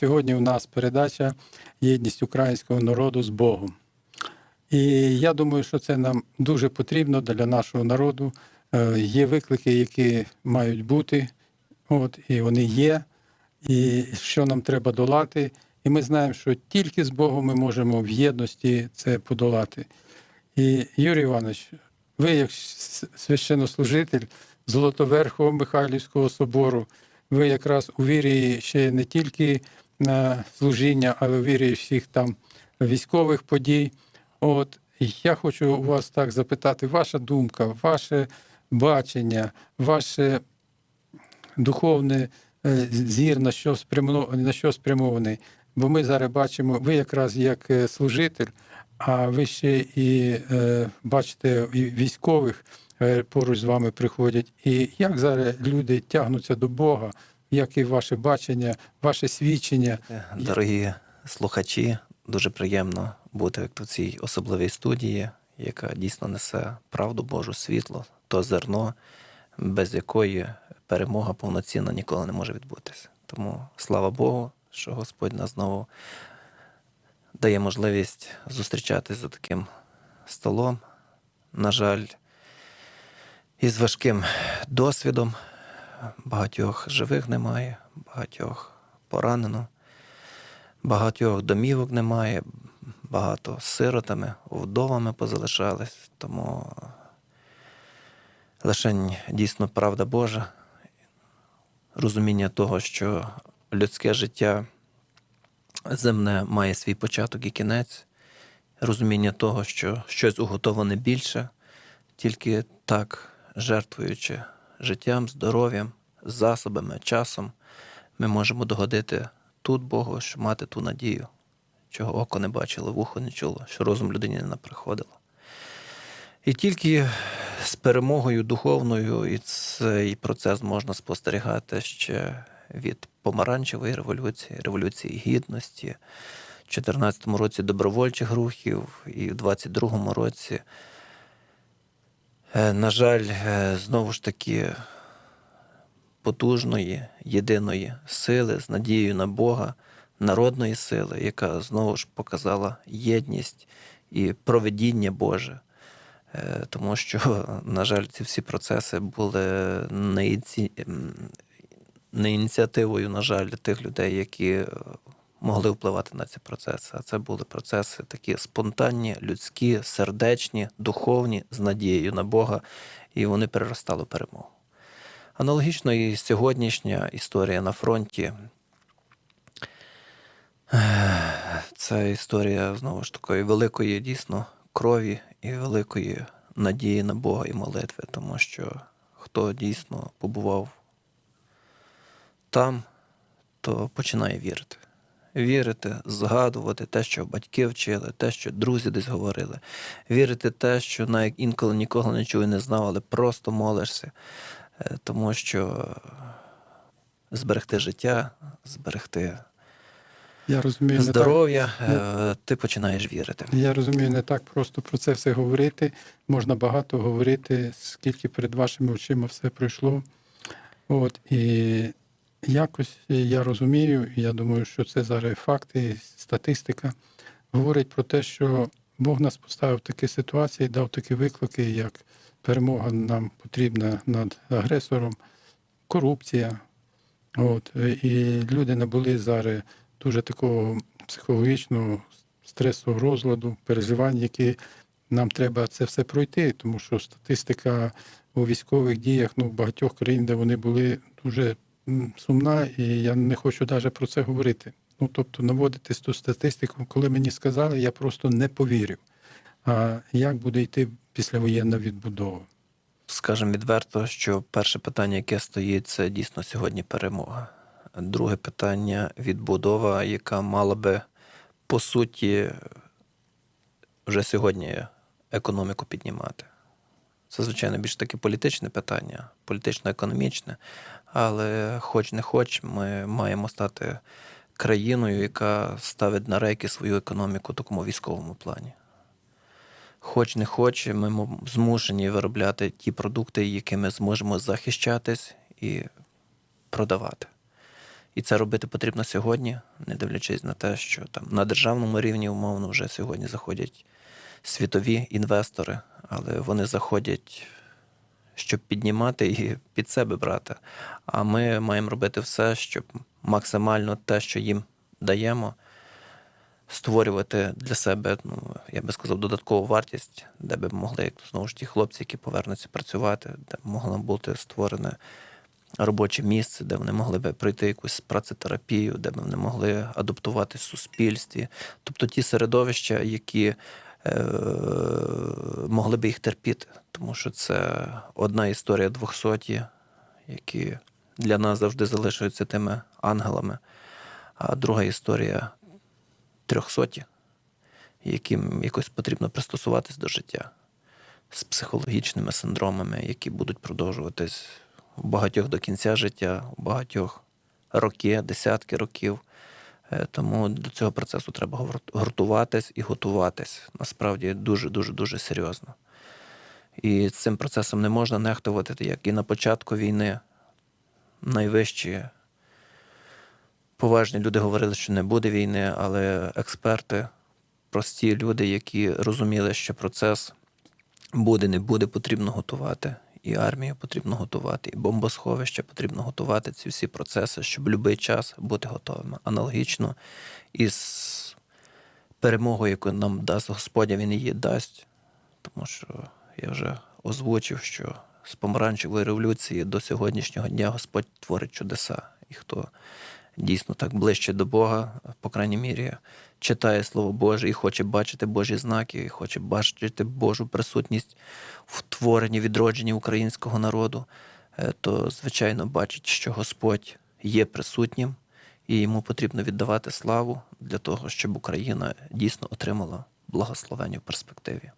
сьогодні у нас передача Єдність українського народу з Богом. І я думаю, що це нам дуже потрібно для нашого народу. Е, Є виклики, які мають бути, от, і вони є, і що нам треба долати. І ми знаємо, що тільки з Богом ми можемо в єдності це подолати. І Юрій Іванович, ви, як священнослужитель Золотоверхового Михайлівського собору, ви якраз у вірі ще не тільки на служіння, але у вірі всіх там військових подій. От я хочу у вас так запитати, ваша думка, ваше бачення, ваше духовне е, зір, на що спрямовано- на що спрямований. Бо ми зараз бачимо, ви якраз як е, служитель, а ви ще і е, бачите і військових е, поруч з вами приходять. І як зараз люди тягнуться до Бога, як і ваше бачення, ваше свідчення? Дорогі слухачі, дуже приємно бути в цій особливій студії, яка дійсно несе правду Божу, світло, то зерно, без якої перемога повноцінна ніколи не може відбутися. Тому слава Богу, що Господь нас знову дає можливість зустрічатись за таким столом. На жаль, із важким досвідом. Багатьох живих немає, багатьох поранено, багатьох домівок немає, багато сиротами, вдовами позалишались. Тому лише дійсно правда Божа, розуміння того, що людське життя земне має свій початок і кінець, розуміння того, що щось уготоване більше, тільки так, жертвуючи життям, здоров'ям, засобами, часом, ми можемо догодити тут Богу, щоб мати ту надію, чого око не бачило, вухо не чуло, що розум людині не приходило. І тільки з перемогою духовною і цей процес можна спостерігати ще від помаранчевої революції, революції гідності, в 2014 році добровольчих рухів і в 2022 році. Е, На жаль, е, знову ж таки потужної, єдиної сили з надією на Бога, народної сили, яка знову ж показала єдність і проведіння Боже. Е, Тому що, на жаль, ці всі процеси були не, іці... не ініціативою, на жаль, тих людей, які могли впливати на ці процеси. А це були процеси такі спонтанні, людські, сердечні, духовні, з надією на Бога, і вони переростали в перемогу. Аналогічно і сьогоднішня історія на фронті. Це історія знову ж такої великої дійсно крові і великої надії на Бога і молитви, тому що хто дійсно побував там, то починає вірити. Вірити, згадувати те, що батьки вчили, те, що друзі десь говорили. Вірити те, що навіть інколи нікого не чув і не знав, але просто молишся. Е, Тому що зберегти життя, зберегти Я розумію, не так, здоров'я, е, ти починаєш вірити. я розумію, не так просто про це все говорити. Можна багато говорити, скільки перед вашими очима все пройшло. От і якось я розумію, і я думаю, що це зараз факти, статистика говорить про те, що Бог нас поставив в такі ситуації, дав такі виклики, як перемога нам потрібна над агресором, корупція. От, е, і люди набули зараз дуже такого психологічного стресового розладу, переживань, які нам треба це все пройти, тому що статистика у військових діях ну, в багатьох країн, де вони були дуже сумна, і я не хочу навіть про це говорити. Ну, тобто, наводити ту статистику, коли мені сказали, я просто не повірив. А як буде йти післявоєнна відбудова? Скажемо відверто, що перше питання, яке стоїть, це дійсно сьогодні перемога. Друге питання відбудова, яка мала би по суті вже сьогодні економіку піднімати. Це, звичайно, більш таке політичне питання, політично-економічне, але хоч не хоч, ми маємо стати країною, яка ставить на рейки свою економіку в такому військовому плані. Хоч не хоч, ми змушені виробляти ті продукти, якими зможемо захищатись і продавати. І це робити потрібно сьогодні, не дивлячись на те, що там на державному рівні умовно вже сьогодні заходять світові інвестори, але вони заходять, щоб піднімати і під себе брати. А ми маємо робити все, щоб максимально те, що їм даємо, створювати для себе, ну, я би сказав, додаткову вартість, де би могли знову ж ті хлопці, які повернуться працювати, де б могло бути створене робоче місце, де вони могли би пройти якусь працетерапію, де б вони могли адаптуватись в суспільстві. Тобто ті середовища, які могли би їх терпіти, тому що це одна історія двохсоті, які для нас завжди залишаються тими ангелами, а друга історія трьохсоті, яким якось потрібно пристосуватись до життя з психологічними синдромами, які будуть продовжуватись у багатьох до кінця життя, у багатьох роки, десятки років. Е, Тому до цього процесу треба гуртуватись і готуватись. Насправді дуже, дуже, дуже серйозно. І цим процесом не можна нехтувати, як і на початку війни найвищі поважні люди говорили, що не буде війни, але експерти, прості люди, які розуміли, що процес буде, не буде, потрібно готувати. І армію потрібно готувати, і бомбосховище потрібно готувати ці всі процеси, щоб будь-який час бути готовими. Аналогічно із перемогою, яку нам дасть Господь, він її дасть. Тому що я вже озвучив, що з помаранчевої революції до сьогоднішнього дня Господь творить чудеса. І хто дійсно так ближче до Бога, по крайній мірі, читає Слово Боже і хоче бачити Божі знаки, і хоче бачити Божу присутність в творенні, відродженні українського народу, е, то, звичайно, бачить, що Господь є присутнім, і йому потрібно віддавати славу для того, щоб Україна дійсно отримала благословення в перспективі.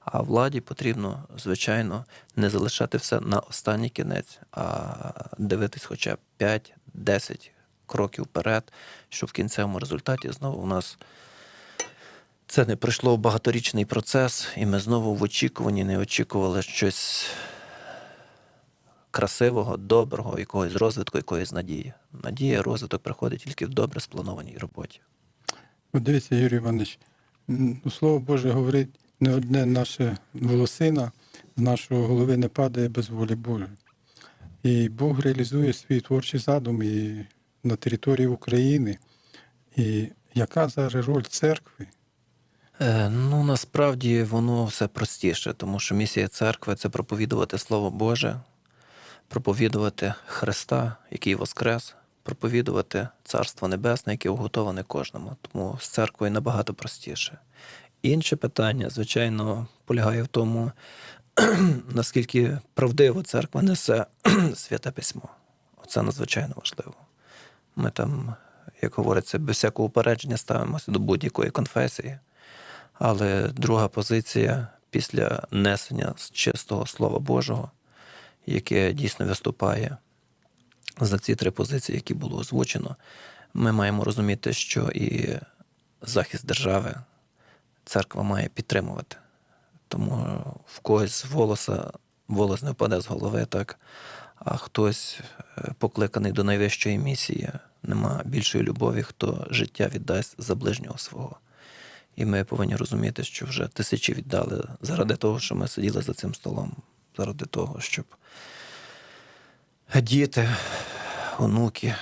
А владі потрібно, звичайно, не залишати все на останній кінець, а дивитись хоча б 5-10 кроків вперед, щоб в кінцевому результаті знову у нас це не пройшло багаторічний процес, і ми знову в очікуванні не очікували щось красивого, доброго, якогось розвитку, якоїсь надії. Надія, розвиток приходить тільки в добре спланованій роботі. От дивіться, Юрій Іванович, ну, Слово Боже говорить, не одне наше волосина з нашого голови не падає без волі Божої. І Бог реалізує свій творчий задум і на території України. І яка зараз роль церкви? Е, ну, насправді воно все простіше, тому що місія церкви це проповідувати Слово Боже, проповідувати Христа, який воскрес, проповідувати Царство Небесне, яке уготоване кожному. Тому з церквою набагато простіше. Інше питання, звичайно, полягає в тому, наскільки правдиво церква несе святе письмо. Це надзвичайно важливо. Ми там, як говориться, без всякого упередження ставимося до будь-якої конфесії. Але друга позиція після несення з чистого Слова Божого, яке дійсно виступає за ці три позиції, які було озвучено, ми маємо розуміти, що і захист держави церква має підтримувати. Тому в когось з волоса волос не впаде з голови, так, а хтось е, покликаний до найвищої місії, нема більшої любові, хто життя віддасть за ближнього свого. І ми повинні розуміти, що вже тисячі віддали заради того, що ми сиділи за цим столом, заради того, щоб діти, онуки,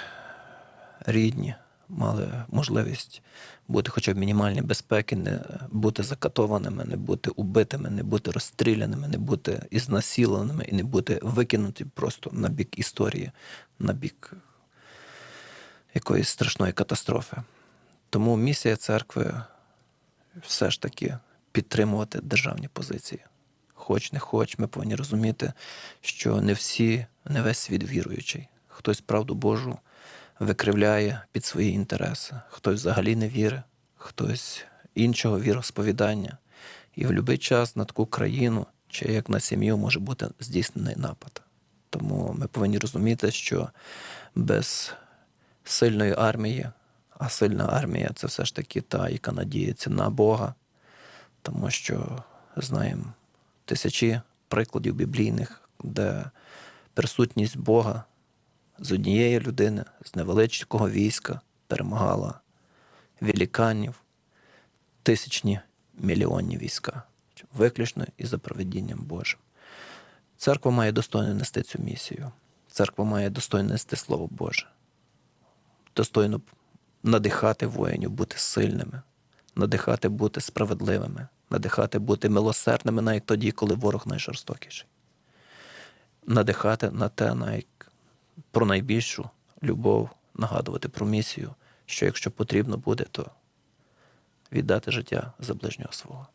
рідні мали можливість бути хоча б мінімальній безпеки, не бути закатованими, не бути убитими, не бути розстріляними, не бути ізнасіленими і не бути викинуті просто на бік історії, на бік якоїсь страшної катастрофи. Тому місія церкви все ж таки підтримувати державні позиції. Хоч не хоч, ми повинні розуміти, що не всі, не весь світ віруючий. Хтось правду Божу викривляє під свої інтереси, хтось взагалі не вірить, хтось іншого віросповідання. І в будь-який час на таку країну чи як на сім'ю може бути здійснений напад. Тому ми повинні розуміти, що без сильної армії, а сильна армія це все ж таки та, яка надіється на Бога, тому що знаємо тисячі прикладів біблійних, де присутність Бога з однієї людини, з невеличкого війська перемагала великанів, тисячні мільйонні війська, виключно і за проведінням Божим. Церква має достойно нести цю місію. Церква має достойно нести Слово Боже, достойно надихати воїнів бути сильними, надихати бути справедливими, надихати бути милосердними навіть тоді, коли ворог найжорстокіший. Надихати на те, навіть про найбільшу любов, нагадувати про місію, що якщо потрібно буде, то віддати життя за ближнього свого.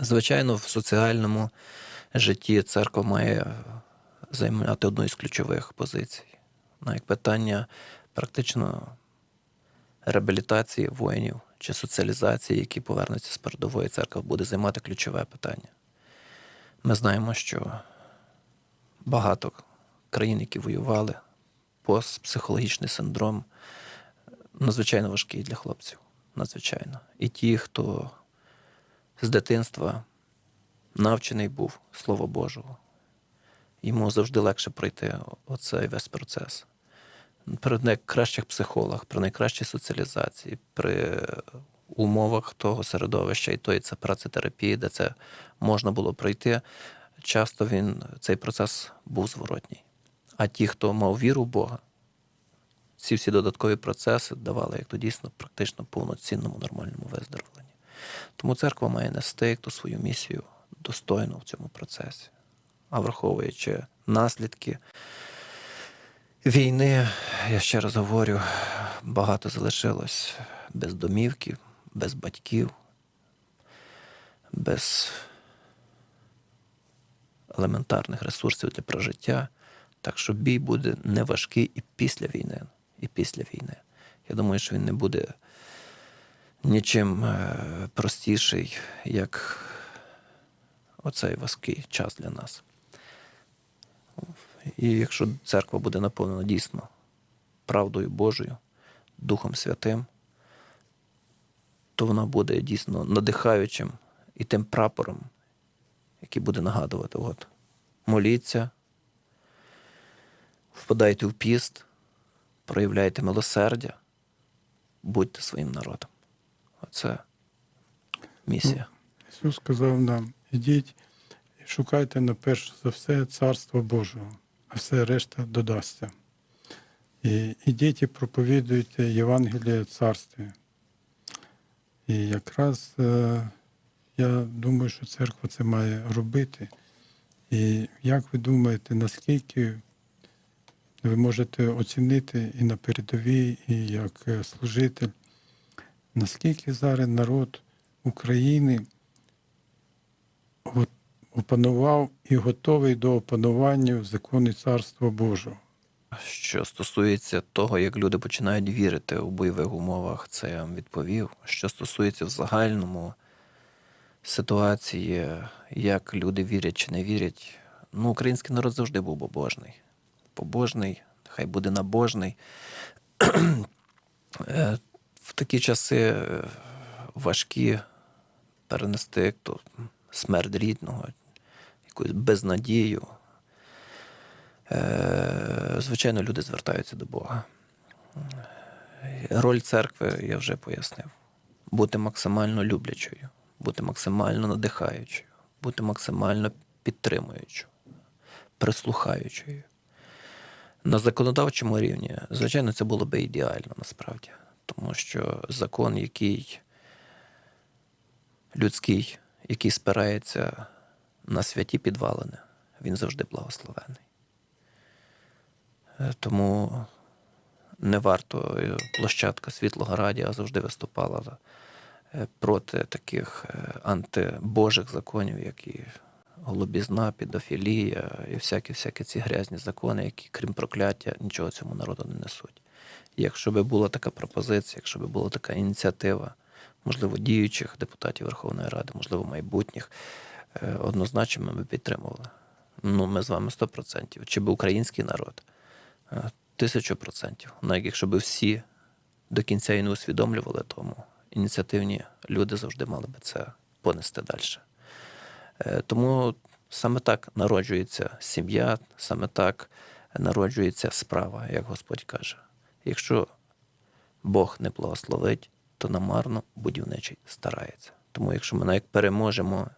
Звичайно, в соціальному житті церква має займати одну із ключових позицій. Навіть питання практично реабілітації воїнів чи соціалізації, які повернуться з передової церкви, буде займати ключове питання. Ми знаємо, що багато країн, які воювали, постпсихологічний синдром надзвичайно важкий для хлопців. Надзвичайно. І ті, хто з дитинства навчений був Слово Божого, йому завжди легше пройти оцей весь процес. При найкращих психологах, при найкращій соціалізації, при умовах того середовища і тої це працетерапії, де це можна було пройти, часто він цей процес був зворотній. А ті, хто мав віру в Бога, ці всі додаткові процеси давали як то дійсно практично повноцінному нормальному виздоровленні. Тому церква має нести як то свою місію достойно в цьому процесі. А враховуючи наслідки війни, я ще раз говорю, багато залишилось без домівки, без батьків, без елементарних ресурсів для прожиття. Так що бій буде не важкий і після війни. І після війни. Я думаю, що він не буде нічим е, простіший, як оцей важкий час для нас. І якщо церква буде наповнена дійсно правдою Божою, Духом Святим, то вона буде дійсно надихаючим і тим прапором, який буде нагадувати: от, моліться, впадайте в піст, проявляйте милосердя, будьте своїм народом. Оце місія. Ісус сказав нам: ідіть і шукайте на перш за все Царство Божого, а все решта додасться. І ідіть і проповідуйте Євангеліє Царстві. І якраз е, я думаю, що церква це має робити. І як ви думаєте, наскільки ви можете оцінити і на передовій, і як е, служитель, наскільки зараз народ України опанував і готовий до опанування в закони Царства Божого? Що стосується того, як люди починають вірити у бойових умовах, це я вам відповів. Що стосується в загальному ситуації, як люди вірять чи не вірять, ну, український народ завжди був побожний. Побожний, хай буде набожний. Е, В такі часи е, важкі перенести то смерть рідного, якусь безнадію. Е, Звичайно, люди звертаються до Бога. Роль церкви я вже пояснив. Бути максимально люблячою, бути максимально надихаючою, бути максимально підтримуючою, прислухаючою. На законодавчому рівні, звичайно, це було би ідеально насправді, тому що закон, який людський, який спирається на святі підвалини, він завжди благословений. Е, Тому не варто е, площадка Світлого Радіо завжди виступала е, проти таких антибожих законів, як і голубізна, педофілія і всякі всякі ці грязні закони, які, крім прокляття, нічого цьому народу не несуть. Якщо би була така пропозиція, якщо би була така ініціатива, можливо, діючих депутатів Верховної Ради, можливо, майбутніх, однозначно ми б підтримували. Ну, ми з вами 100%. Чи би український народ? Е, Тисячу процентів. Навіть якщо б всі до кінця і не усвідомлювали тому, ініціативні люди завжди мали би це понести далі. Е, Тому саме так народжується сім'я, саме так народжується справа, як Господь каже. Якщо Бог не благословить, то намарно будівничий старається. Тому якщо ми навіть переможемо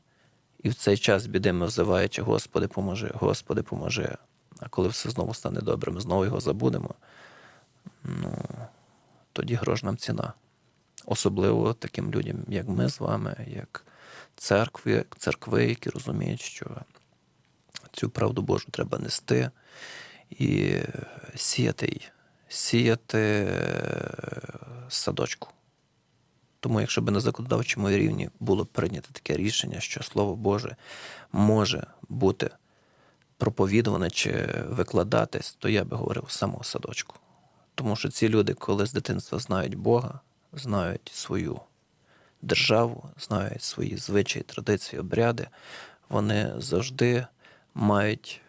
і в цей час біди ми взиваючи, Господи, поможи, Господи, поможи. А коли все знову стане добре, ми знову його забудемо, ну, тоді грош нам ціна. Особливо таким людям, як ми з вами, як церкви, церкви, які розуміють, що цю правду Божу треба нести і сіяти її, сіяти е, садочку. Тому, якщо б на законодавчому рівні було прийнято таке рішення, що Слово Боже може бути проповідуване чи викладатись, то я би говорив з самого садочку. Тому що ці люди, коли з дитинства знають Бога, знають свою державу, знають свої звичаї, традиції, обряди, вони завжди мають,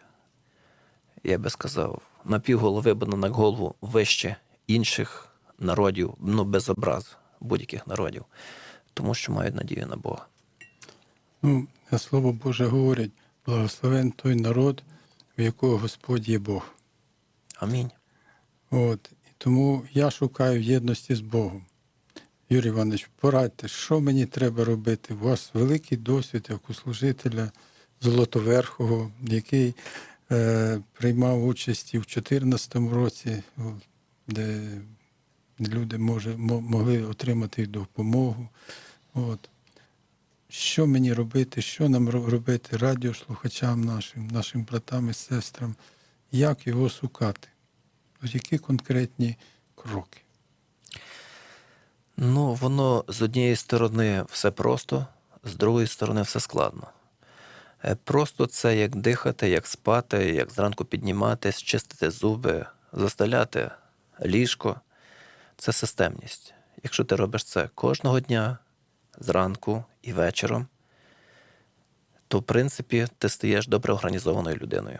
я би сказав, на півголови або на голову вище інших народів, ну без образ будь-яких народів, тому що мають надію на Бога. Ну, а Слово Боже говорить, благословен той народ, в якого Господь є Бог. Амінь. От. І тому я шукаю єдності з Богом. Юрій Іванович, порадьте, що мені треба робити? У вас великий досвід як у служителя Золотоверхого, який е, приймав участь і в 2014 році, де люди може, могли отримати допомогу. От. Що мені робити, що нам ро- робити радіослухачам нашим, нашим братам і сестрам, як його шукати? Які конкретні кроки? Ну, воно з однієї сторони все просто, з другої сторони все складно. Е, Просто це як дихати, як спати, як зранку підніматись, чистити зуби, застеляти ліжко. Це системність. Якщо ти робиш це кожного дня, зранку і вечором, то в принципі ти стаєш добре організованою людиною.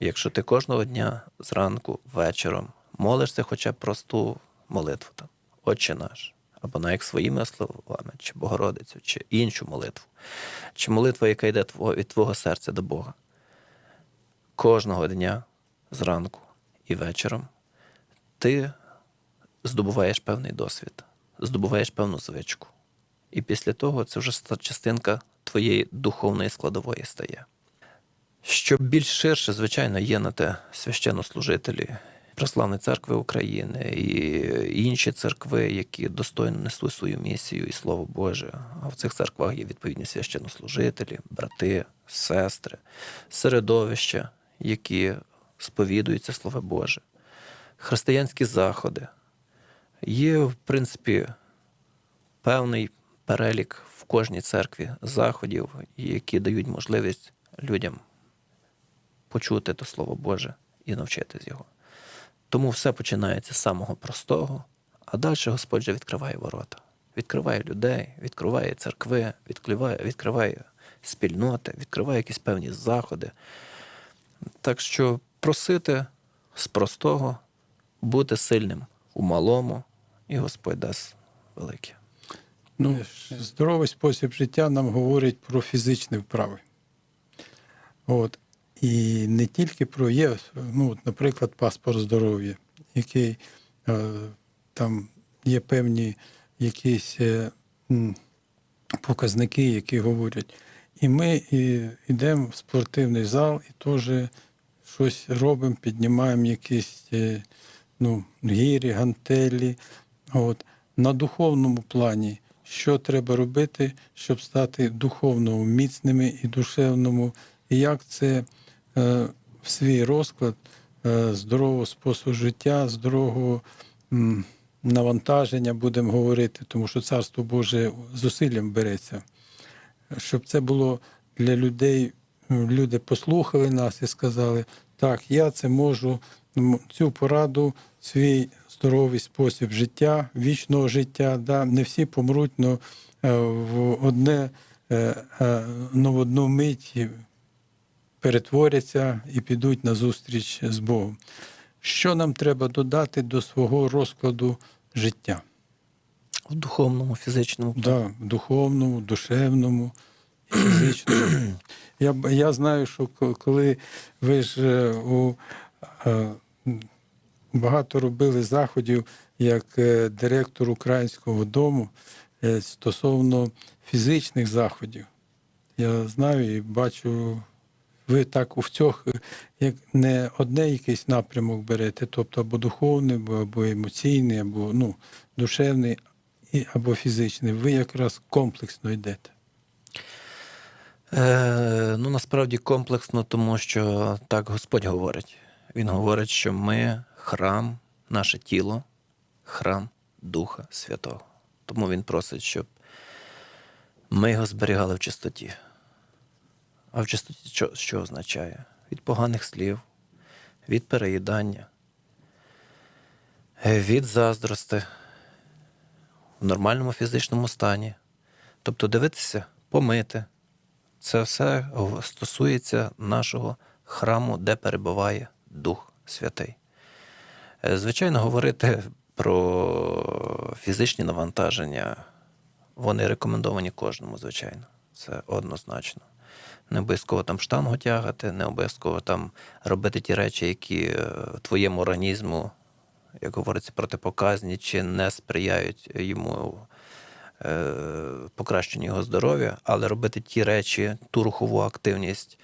Якщо ти кожного дня зранку, вечором молишся хоча б просту молитву, там, Отче наш, або навіть своїми словами, чи Богородицю, чи іншу молитву, чи молитва, яка йде від твого серця до Бога. Кожного дня, зранку і вечором, ти здобуваєш певний досвід, здобуваєш певну звичку. І після того це вже частинка твоєї духовної складової стає. Щоб більш ширше, звичайно, є на те священнослужителі Православної церкви України і інші церкви, які достойно несуть свою місію і Слово Боже. А в цих церквах є відповідні священнослужителі, брати, сестри, середовища, які сповідуються Слово Боже, християнські заходи. Є, в принципі, певний перелік в кожній церкві заходів, які дають можливість людям почути то Слово Боже і навчитись його. Тому все починається з самого простого, а далі Господь же відкриває ворота. Відкриває людей, відкриває церкви, відкриває, відкриває спільноти, відкриває якісь певні заходи. Так що просити з простого, бути сильним у малому, і Господь дасть велике. Ну, здоровий спосіб життя нам говорить про фізичні вправи. От. І не тільки про є, ну, наприклад, паспорт здоров'я, який е, там є певні якісь е, показники, які говорять. І ми і, йдемо в спортивний зал і теж щось робимо, піднімаємо якісь е, ну, гірі, гантелі. От. На духовному плані, що треба робити, щоб стати духовно міцними і душевному, і як це е, в свій розклад е, здорового способу життя, здорового м, навантаження, будемо говорити, тому що Царство Боже зусиллям береться щоб це було для людей, люди послухали нас і сказали, так, я це можу, цю пораду, свій здоровий спосіб життя, вічного життя. Да? Не всі помруть, але в одне, е, е, но в одну мить перетворяться і підуть на зустріч з Богом. Що нам треба додати до свого розкладу життя? В духовному, фізичному Да, в духовному, душевному, фізичному. Я, я знаю, що коли ви ж е, у е, багато робили заходів як е, директор українського дому е, стосовно фізичних заходів. Я знаю і бачу, ви так у всіх, е, як не одне якийсь напрямок берете, тобто або духовний, або емоційний, або ну, душевний, або фізичний. Ви якраз комплексно йдете. Е, ну, насправді комплексно, тому що так Господь говорить. Він говорить, що ми храм, наше тіло, храм Духа Святого. Тому він просить, щоб ми його зберігали в чистоті. А в чистоті що, що означає? Від поганих слів, від переїдання, від заздрости, в нормальному фізичному стані. Тобто дивитися, помити. Це все стосується нашого храму, де перебуває Дух Святий. Е, Звичайно, говорити про фізичні навантаження, вони рекомендовані кожному, звичайно. Це однозначно. Не обов'язково там штангу тягати, не обов'язково там робити ті речі, які е, твоєму організму, як говориться, протипоказні чи не сприяють йому покращенню його здоров'я, але робити ті речі, ту рухову активність,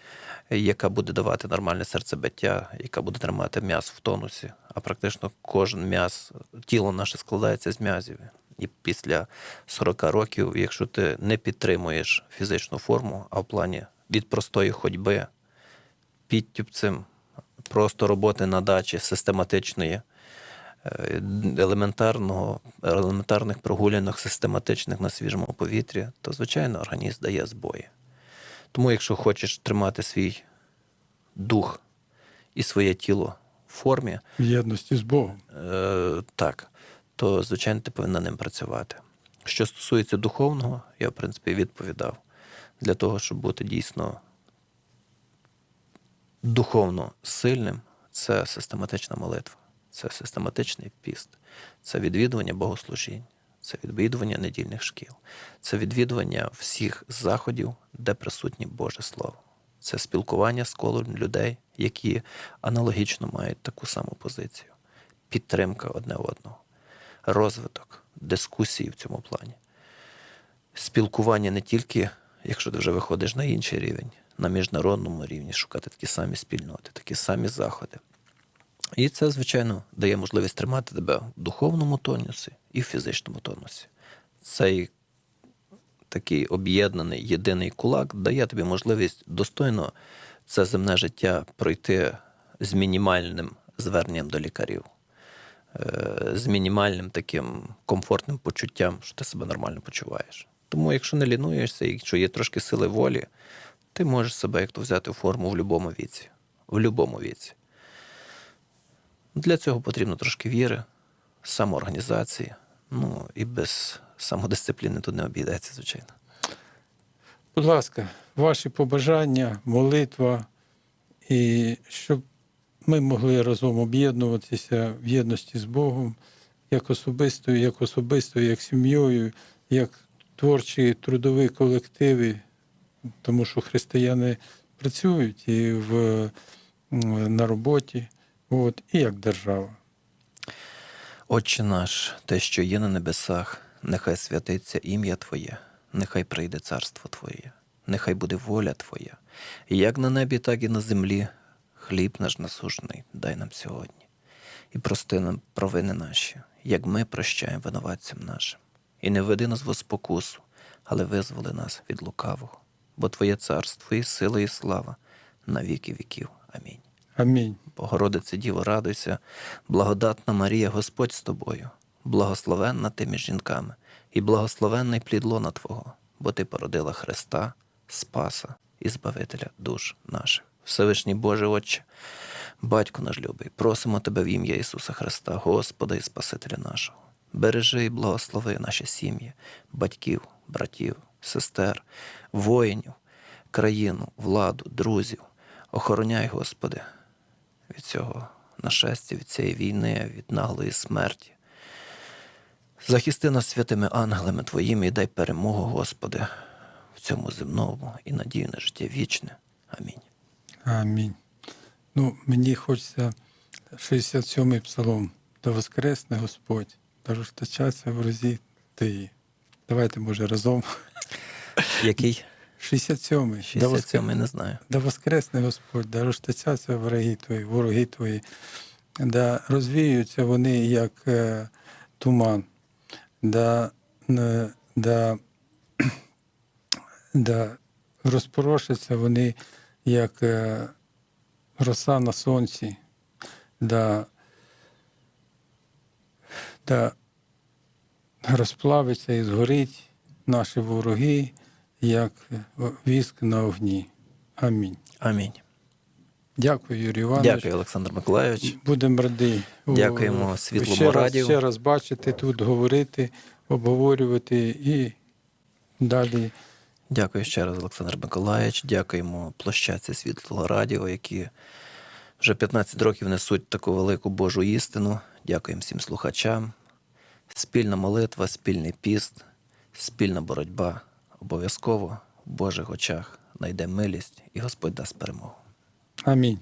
яка буде давати нормальне серцебиття, яка буде тримати м'яз в тонусі. А практично кожен м'яз, тіло наше складається з м'язів. І після 40 років, якщо ти не підтримуєш фізичну форму, а в плані від простої ходьби, підтюпцем, просто роботи на дачі систематичної, е, елементарного, елементарних прогулянок систематичних на свіжому повітрі, то, звичайно, організм дає збої. Тому, якщо хочеш тримати свій дух і своє тіло в формі, В єдності з Богом. Е, так, то звичайно ти повинна ним працювати. Що стосується духовного, я в принципі відповідав. Для того, щоб бути дійсно духовно сильним, це систематична молитва, це систематичний піст, це відвідування богослужінь, це відвідування недільних шкіл, це відвідування всіх заходів, де присутнє Боже Слово. Це спілкування з колом людей, які аналогічно мають таку саму позицію, підтримка одне одного, розвиток, дискусії в цьому плані. Спілкування не тільки, якщо ти вже виходиш на інший рівень, на міжнародному рівні, шукати такі самі спільноти, такі самі заходи. І це, звичайно, дає можливість тримати тебе в духовному тонусі і в фізичному тонусі. Цей такий об'єднаний єдиний кулак дає тобі можливість достойно це земне життя пройти з мінімальним зверненням до лікарів, е, з мінімальним таким комфортним почуттям, що ти себе нормально почуваєш. Тому, якщо не лінуєшся, якщо є трошки сили волі, ти можеш себе як то взяти в форму в будь-якому віці. В будь-якому віці. Для цього потрібно трошки віри, самоорганізації. Ну і без самодисципліни тут не обійдеться, звичайно. Будь ласка, ваші побажання, молитва, і щоб ми могли разом об'єднуватися в єдності з Богом, як особистою, як особистою, як сім'єю, як творчі трудові колективи, тому що християни працюють і в, на роботі, от, і як держава. Отче наш, те, що є на небесах, нехай святиться ім'я Твоє, нехай прийде царство Твоє, нехай буде воля Твоя, як на небі, так і на землі. Хліб наш насужний дай нам сьогодні, і прости нам провини наші, як ми прощаємо винуватцям нашим. І не веди нас в спокусу, але визволи нас від лукавого, бо Твоє царство і сила, і слава на віки віків. Амінь. Амінь. Богородице Діво, радуйся, благодатна Марія, Господь з тобою, благословенна ти між жінками, і благословенний плід лона Твого, бо ти породила Христа, Спаса і Збавителя душ наших. Всевишній Боже Отче, Батько наш любий, просимо Тебе в ім'я Ісуса Христа, Господа і Спасителя нашого. Бережи і благослови наші сім'ї, батьків, братів, сестер, воїнів, країну, владу, друзів. Охороняй, Господи, від цього нашестя, від цієї війни, від наглої смерті. Захисти нас святими ангелами Твоїми і дай перемогу, Господи, в цьому земному і надію на життя вічне. Амінь. Амінь. Ну, мені хочеться 67-й псалом. Да воскресне Господь, да розтачаться в розі Ти. Давайте, може, разом. Який? 67-й. 67 не знаю. Да воскресне Господь, да розтацяться вороги твої, вороги твої, да розвіються вони, як е, туман, да, е, да, да розпорошаться вони, як е, роса на сонці, да, да розплавиться і згорить наші вороги, як віск на огні. Амінь. Амінь. Дякую, Юрій Іванович. Дякую, Олександр Миколайович. Будемо раді. Дякуємо Світлому ще раз, ще раз бачити тут, говорити, обговорювати і далі. Дякую ще раз, Олександр Миколаївич. Дякуємо площадці Світлого Радіо, які вже 15 років несуть таку велику Божу істину. Дякуємо всім слухачам. Спільна молитва, спільний піст, спільна боротьба. Обов'язково в Божих очах знайде милість і Господь дасть перемогу. Амінь.